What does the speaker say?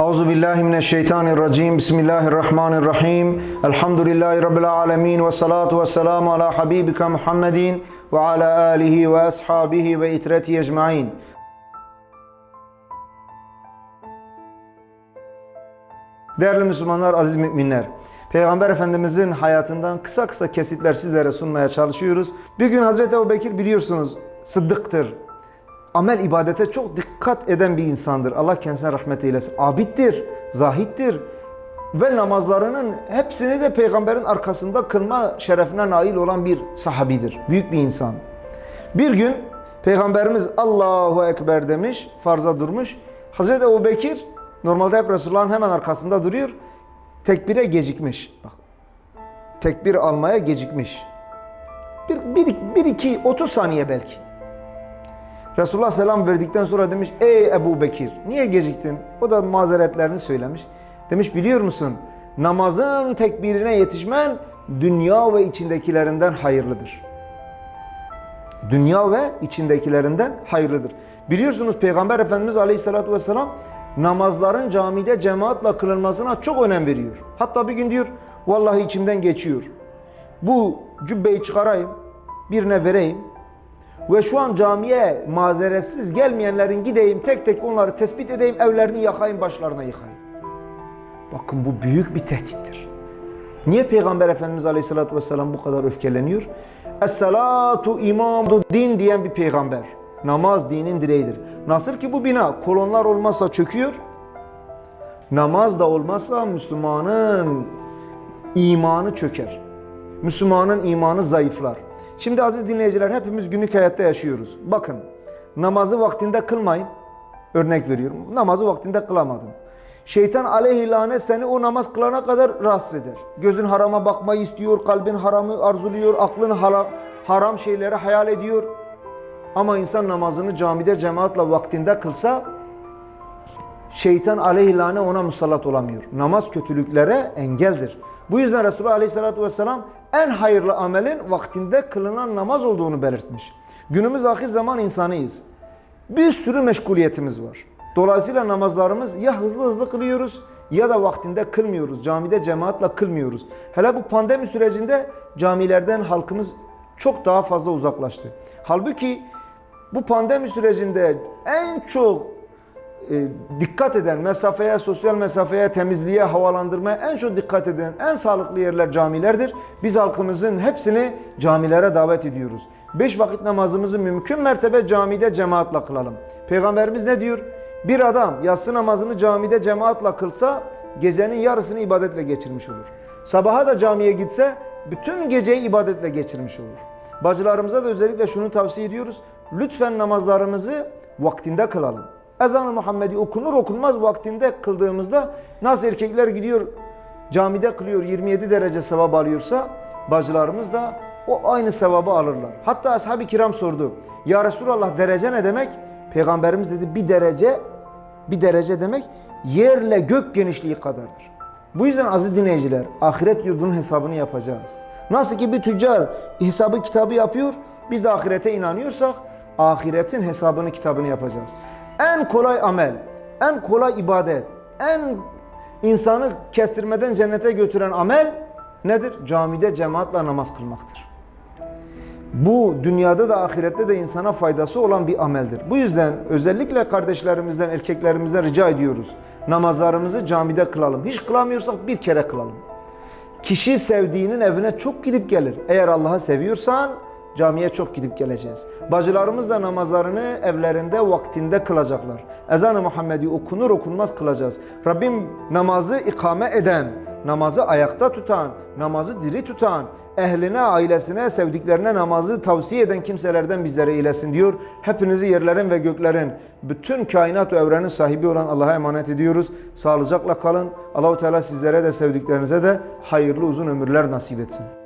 Euzu billahi mineşşeytanirracim. Bismillahirrahmanirrahim. Elhamdülillahi rabbil alamin ve salatu vesselamu ala habibika Muhammedin ve ala alihi ve ashabihi ve itreti ecmaîn. Değerli Müslümanlar, aziz müminler. Peygamber Efendimizin hayatından kısa kısa kesitler sizlere sunmaya çalışıyoruz. Bir gün Hazreti Ebubekir biliyorsunuz sıddıktır. Amel ibadete çok dikkat eden bir insandır. Allah kendisine rahmet eylesin. Abittir, zahittir ve namazlarının hepsini de peygamberin arkasında kılma şerefine nail olan bir sahabidir. Büyük bir insan. Bir gün Peygamberimiz Allahu Ekber demiş, farza durmuş. Hazreti Ebu Bekir normalde hep Resulullah'ın hemen arkasında duruyor. Tekbire gecikmiş. Bak, tekbir almaya gecikmiş. Bir, bir, bir iki, otuz saniye belki. Resulullah selam verdikten sonra demiş ey Ebu Bekir niye geciktin? O da mazeretlerini söylemiş. Demiş biliyor musun namazın tekbirine yetişmen dünya ve içindekilerinden hayırlıdır. Dünya ve içindekilerinden hayırlıdır. Biliyorsunuz Peygamber Efendimiz Aleyhisselatü Vesselam namazların camide cemaatle kılınmasına çok önem veriyor. Hatta bir gün diyor vallahi içimden geçiyor. Bu cübbeyi çıkarayım birine vereyim ve şu an camiye mazeretsiz gelmeyenlerin gideyim tek tek onları tespit edeyim evlerini yakayım başlarına yıkayım. Bakın bu büyük bir tehdittir. Niye Peygamber Efendimiz Aleyhisselatü Vesselam bu kadar öfkeleniyor? Es-salatu imamdu din diyen bir peygamber. Namaz dinin direğidir. Nasıl ki bu bina kolonlar olmazsa çöküyor. Namaz da olmazsa Müslümanın imanı çöker. Müslümanın imanı zayıflar. Şimdi aziz dinleyiciler hepimiz günlük hayatta yaşıyoruz. Bakın namazı vaktinde kılmayın. Örnek veriyorum. Namazı vaktinde kılamadın. Şeytan aleyhi lanet seni o namaz kılana kadar rahatsız eder. Gözün harama bakmayı istiyor, kalbin haramı arzuluyor, aklın hala, haram şeyleri hayal ediyor. Ama insan namazını camide cemaatle vaktinde kılsa şeytan aleyhi lanet ona musallat olamıyor. Namaz kötülüklere engeldir. Bu yüzden Resulullah aleyhissalatü vesselam en hayırlı amelin vaktinde kılınan namaz olduğunu belirtmiş. Günümüz ahir zaman insanıyız. Bir sürü meşguliyetimiz var. Dolayısıyla namazlarımız ya hızlı hızlı kılıyoruz ya da vaktinde kılmıyoruz. Camide cemaatle kılmıyoruz. Hele bu pandemi sürecinde camilerden halkımız çok daha fazla uzaklaştı. Halbuki bu pandemi sürecinde en çok e, dikkat eden, mesafeye, sosyal mesafeye, temizliğe, havalandırmaya en çok dikkat eden en sağlıklı yerler camilerdir. Biz halkımızın hepsini camilere davet ediyoruz. Beş vakit namazımızı mümkün mertebe camide cemaatle kılalım. Peygamberimiz ne diyor? Bir adam yatsı namazını camide cemaatle kılsa gecenin yarısını ibadetle geçirmiş olur. Sabaha da camiye gitse bütün geceyi ibadetle geçirmiş olur. Bacılarımıza da özellikle şunu tavsiye ediyoruz. Lütfen namazlarımızı vaktinde kılalım. Ezan-ı Muhammedi okunur okunmaz vaktinde kıldığımızda nasıl erkekler gidiyor camide kılıyor 27 derece sevap alıyorsa bacılarımız da o aynı sevabı alırlar. Hatta ashab-ı kiram sordu. Ya Resulallah derece ne demek? Peygamberimiz dedi bir derece bir derece demek yerle gök genişliği kadardır. Bu yüzden aziz dinleyiciler ahiret yurdunun hesabını yapacağız. Nasıl ki bir tüccar hesabı kitabı yapıyor biz de ahirete inanıyorsak ahiretin hesabını kitabını yapacağız. En kolay amel, en kolay ibadet, en insanı kestirmeden cennete götüren amel nedir? Camide cemaatle namaz kılmaktır. Bu dünyada da ahirette de insana faydası olan bir ameldir. Bu yüzden özellikle kardeşlerimizden, erkeklerimizden rica ediyoruz. Namazlarımızı camide kılalım. Hiç kılamıyorsak bir kere kılalım. Kişi sevdiğinin evine çok gidip gelir. Eğer Allah'ı seviyorsan camiye çok gidip geleceğiz. Bacılarımız da namazlarını evlerinde vaktinde kılacaklar. Ezan-ı Muhammedi okunur okunmaz kılacağız. Rabbim namazı ikame eden, namazı ayakta tutan, namazı diri tutan, ehline, ailesine, sevdiklerine namazı tavsiye eden kimselerden bizlere eylesin diyor. Hepinizi yerlerin ve göklerin, bütün kainat ve evrenin sahibi olan Allah'a emanet ediyoruz. Sağlıcakla kalın. Allahu Teala sizlere de sevdiklerinize de hayırlı uzun ömürler nasip etsin.